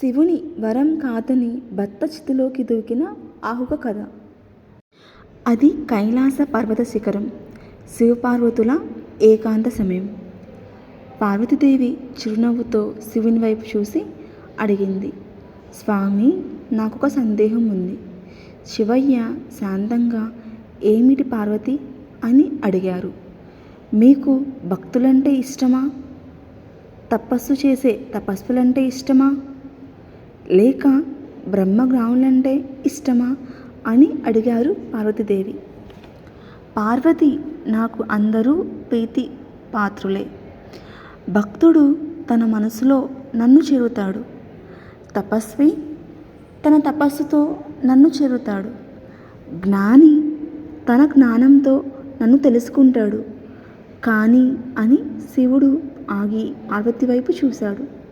శివుని వరం కాదని భర్త చితిలోకి దూకిన ఆహుక కథ. అది కైలాస పర్వత శిఖరం శివపార్వతుల ఏకాంత సమయం. పార్వతీదేవి చిరునవ్వుతో శివుని వైపు చూసి అడిగింది స్వామి నాకొక సందేహం ఉంది. శివయ్య శాంతంగా ఏమిటి పార్వతి? అని అడిగారు. మీకు భక్తులంటే ఇష్టమా? తపస్సు చేసే తపస్సులంటే ఇష్టమా? లేక బ్రహ్మగ్రాములంటే ఇష్టమా అని అడిగారు పార్వతీదేవి. పార్వతి నాకు అందరూ ప్రీతి పాత్రులే. భక్తుడు తన మనసులో నన్ను చేరుతాడు. తపస్వి తన తపస్సుతో నన్ను చేరుతాడు. జ్ఞాని తన జ్ఞానంతో నన్ను తెలుసుకుంటాడు. కానీ అని శివుడు ఆగి పార్వతి వైపు చూశాడు.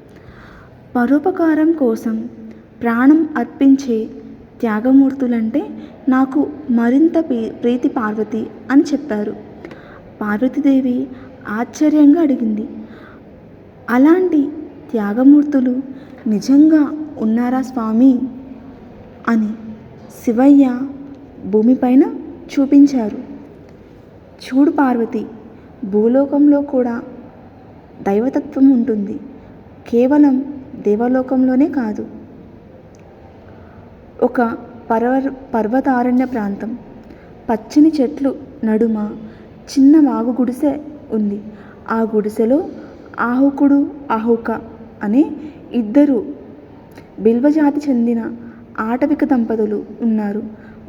పరోపకారం కోసం ప్రాణం అర్పించే త్యాగమూర్తులంటే నాకు మరింత ప్రీతి పార్వతి అని చెప్పారు. పార్వతీదేవి ఆశ్చర్యంగా అడిగింది. అలాంటి త్యాగమూర్తులు నిజంగా ఉన్నారా స్వామి? అని శివయ్య భూమిపైన చూపించారు. చూడు పార్వతి భూలోకంలో కూడా దైవతత్వం ఉంటుంది. కేవలం దేవలోకంలోనే కాదు. ఒక పర్వ పర్వతారణ్య ప్రాంతం. పచ్చని చెట్లు నడుమ చిన్న వాగు గుడిసె ఉంది. ఆ గుడిసెలో ఆహుకుడు ఆహుక అనే ఇద్దరు బిల్వజాతి చెందిన ఆటవిక దంపతులు ఉన్నారు.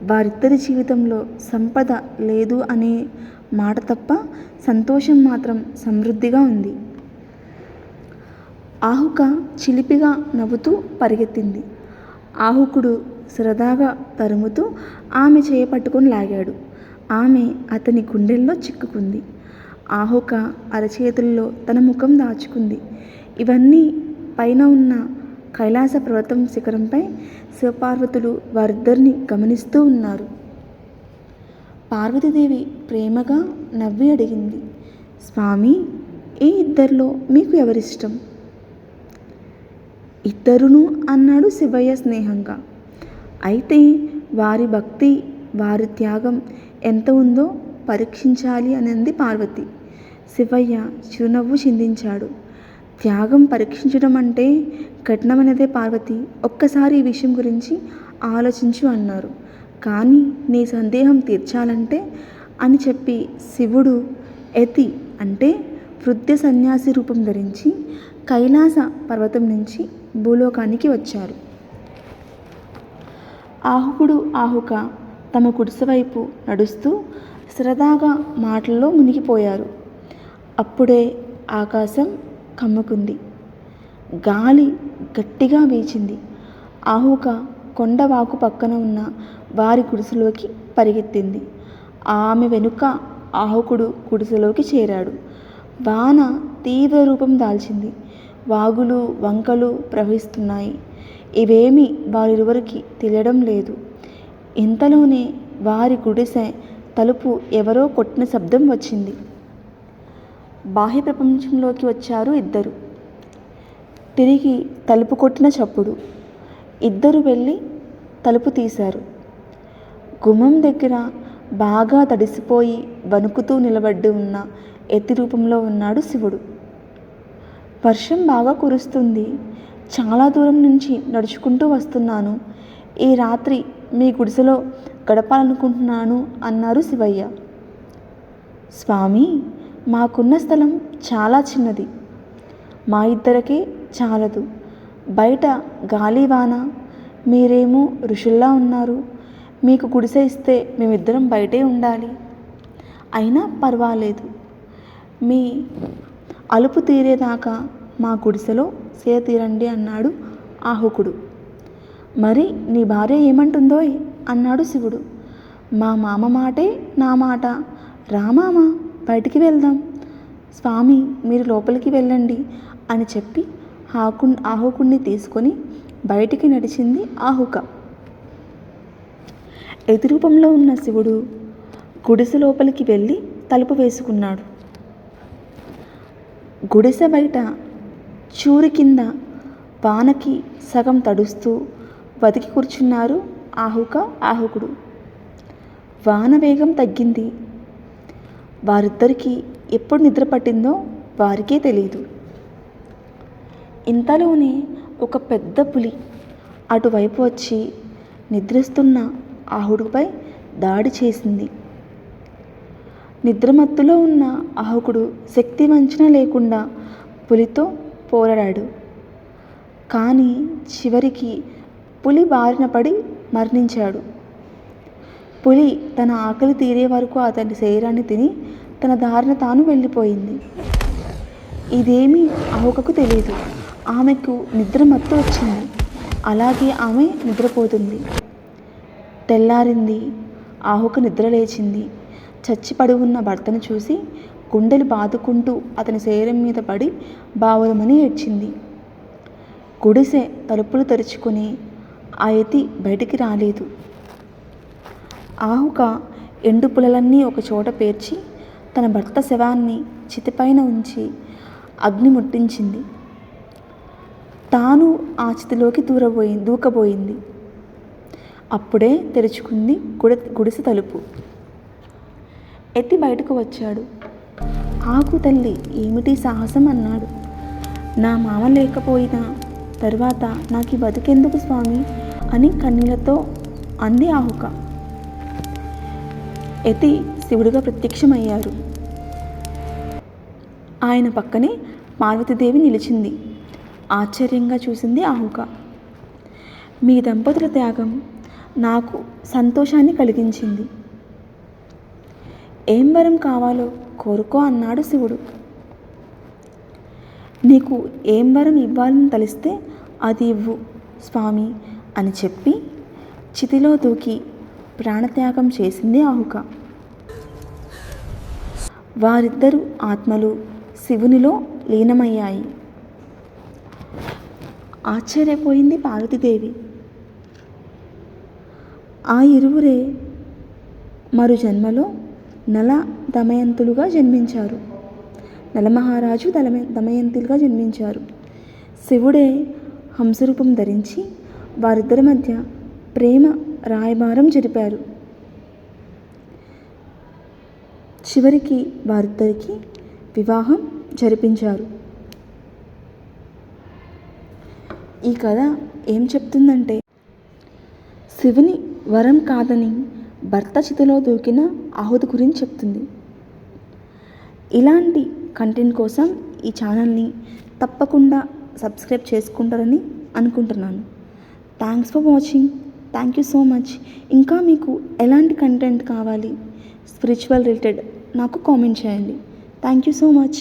వారిద్దరి జీవితంలో సంపద లేదు అనే మాట తప్ప సంతోషం మాత్రం సమృద్ధిగా ఉంది. ఆహుక చిలిపిగా నవ్వుతూ పరిగెత్తింది. ఆహుకుడు సరదాగా తరుముతూ ఆమె చేయ పట్టుకొని లాగాడు. ఆమె అతని గుండెల్లో చిక్కుకుంది. ఆహుక అరచేతుల్లో తన ముఖం దాచుకుంది. ఇవన్నీ పైన ఉన్న కైలాస పర్వతం శిఖరంపై శివపార్వతులు వారిద్దరిని గమనిస్తూ ఉన్నారు. పార్వతీదేవి ప్రేమగా నవ్వి అడిగింది. స్వామి ఈ ఇద్దరిలో మీకు ఎవరిష్టం? ఇద్దరును అన్నాడు శివయ్య స్నేహంగా. అయితే వారి భక్తి వారి త్యాగం ఎంత ఉందో పరీక్షించాలి అనింది పార్వతి. శివయ్య చిరునవ్వు చిందించాడు. త్యాగం పరీక్షించడం అంటే కఠినమైనదే పార్వతి. ఒక్కసారి ఈ విషయం గురించి ఆలోచించు అన్నారు. కానీ నీ సందేహం తీర్చాలంటే అని చెప్పి శివుడు ఎతి అంటే వృద్ధ సన్యాసి రూపం ధరించి కైలాస పర్వతం నుంచి భూలోకానికి వచ్చారు. ఆహుకుడు ఆహుక తమ కుడిసె వైపు నడుస్తూ సరదాగా మాటల్లో మునిగిపోయారు. అప్పుడే ఆకాశం కమ్ముకుంది. గాలి గట్టిగా వీచింది. ఆహుక కొండవాకు పక్కన ఉన్న వారి గుడిసెలోకి పరిగెత్తింది. ఆమె వెనుక ఆహుకుడు గుడిసెలోకి చేరాడు. వాన తీవ్ర రూపం దాల్చింది. వాగులు వంకలు ప్రవహిస్తున్నాయి. ఇవేమీ వారిరువురికి తెలియడం లేదు. ఇంతలోనే వారి గుడిసె తలుపు ఎవరో కొట్టిన శబ్దం వచ్చింది. బాహ్య ప్రపంచంలోకి వచ్చారు ఇద్దరు. తిరిగి తలుపు కొట్టిన చప్పుడు. ఇద్దరు వెళ్ళి తలుపు తీశారు. గుమ్మం దగ్గర బాగా తడిసిపోయి వణుకుతూ నిలబడి ఉన్న ఎత్తి రూపంలో ఉన్నాడు శివుడు. వర్షం బాగా కురుస్తుంది. చాలా దూరం నుంచి నడుచుకుంటూ వస్తున్నాను. ఈ రాత్రి మీ గుడిసెలో గడపాలనుకుంటున్నాను అన్నారు శివయ్య. స్వామి మాకున్న స్థలం చాలా చిన్నది. మా ఇద్దరికే చాలదు. బయట గాలివాన మీరేమో ఋషుల్లా ఉన్నారు. మీకు గుడిసె ఇస్తే మేమిద్దరం బయటే ఉండాలి. అయినా పర్వాలేదు. మీ అలుపు తీరేదాకా మా గుడిసెలో సేద తీరండి అన్నాడు ఆహుకుడు. మరి నీ భార్య ఏమంటుందోయ్? అన్నాడు శివుడు. మా మామ మాటే నా మాట. రామామ బయటికి వెళ్దాం. స్వామి మీరు లోపలికి వెళ్ళండి అని చెప్పి ఆకు ఆహుకుణ్ణి తీసుకొని బయటికి నడిచింది ఆహుక. ఎదురూపంలో ఉన్న శివుడు గుడిసె లోపలికి వెళ్ళి తలుపు వేసుకున్నాడు. గుడిసె బయట చూరు కింద వానకి సగం తడుస్తూ బతికి కూర్చున్నారు ఆహుక ఆహుకుడు. వాన వేగం తగ్గింది. వారిద్దరికీ ఎప్పుడు నిద్ర పట్టిందో వారికే తెలియదు ఇంతలోనే ఒక పెద్ద పులి అటువైపు వచ్చి నిద్రిస్తున్న ఆహుడుపై దాడి చేసింది. నిద్రమత్తులో ఉన్న అహకుడు శక్తి వంచన లేకుండా పులితో పోరాడాడు. కానీ చివరికి పులి బారిన పడి మరణించాడు. పులి తన ఆకలి తీరే వరకు అతని శరీరాన్ని తిని తన దారిన తాను వెళ్ళిపోయింది. ఇదేమీ అహోకకు తెలియదు ఆమెకు నిద్ర మత్తు వచ్చింది. అలాగే ఆమె నిద్రపోతుంది. తెల్లారింది. ఆహుక నిద్ర లేచింది చచ్చి పడి ఉన్న భర్తను చూసి గుండెలు బాదుకుంటూ అతని శరీరం మీద పడి బావులమని ఏడ్చింది. గుడిసె తలుపులు తెరుచుకుని ఆ యతి బయటికి రాలేదు. ఆహుక ఎండు పులలన్నీ ఒక చోట పేర్చి తన భర్త శవాన్ని చితిపైన ఉంచి అగ్ని ముట్టించింది. తాను ఆ చితిలోకి దూరబోయి దూకబోయింది. అప్పుడే తెరుచుకుంది గుడి గుడిసె తలుపు. ఎత్తి బయటకు వచ్చాడు. ఆకు తల్లి ఏమిటి సాహసం? అన్నాడు. నా మామ లేకపోయినా తర్వాత నాకు బతికెందుకు స్వామి? అని కన్నీళ్ళతో అంది ఆహుక ఎతి శివుడిగా ప్రత్యక్షమయ్యారు. ఆయన పక్కనే పార్వతీదేవి నిలిచింది. ఆశ్చర్యంగా చూసింది ఆహుక మీ దంపతుల త్యాగం నాకు సంతోషాన్ని కలిగించింది. ఏం వరం కావాలో కోరుకో అన్నాడు శివుడు. నీకు ఏం వరం ఇవ్వాలని తలిస్తే అది ఇవ్వు స్వామి అని చెప్పి చితిలో దూకి ప్రాణత్యాగం చేసింది ఆహుక వారిద్దరు ఆత్మలు శివునిలో లీనమయ్యాయి. ఆశ్చర్యపోయింది పార్వతీదేవి. ఆ ఇరువురే మరు జన్మలో నల దమయంతులుగా జన్మించారు. నలమహారాజు దలమ దమయంతులుగా జన్మించారు. శివుడే హంసరూపం ధరించి వారిద్దరి మధ్య ప్రేమ రాయబారం జరిపారు. చివరికి వారిద్దరికి వివాహం జరిపించారు. ఈ కథ ఏం చెప్తుందంటే శివుని వరం కాదని భర్త చితిలో దూకిన ఆహుతి గురించి చెప్తుంది. ఇలాంటి కంటెంట్ కోసం ఈ ఛానల్ని తప్పకుండా సబ్స్క్రైబ్ చేసుకుంటారని అనుకుంటున్నాను. Thanks for watching thank you so much ఇంకా మీకు ఎలాంటి కంటెంట్ కావాలి? స్పిరిచువల్ రిలేటెడ్ నాకు కామెంట్ చేయండి. Thank you so much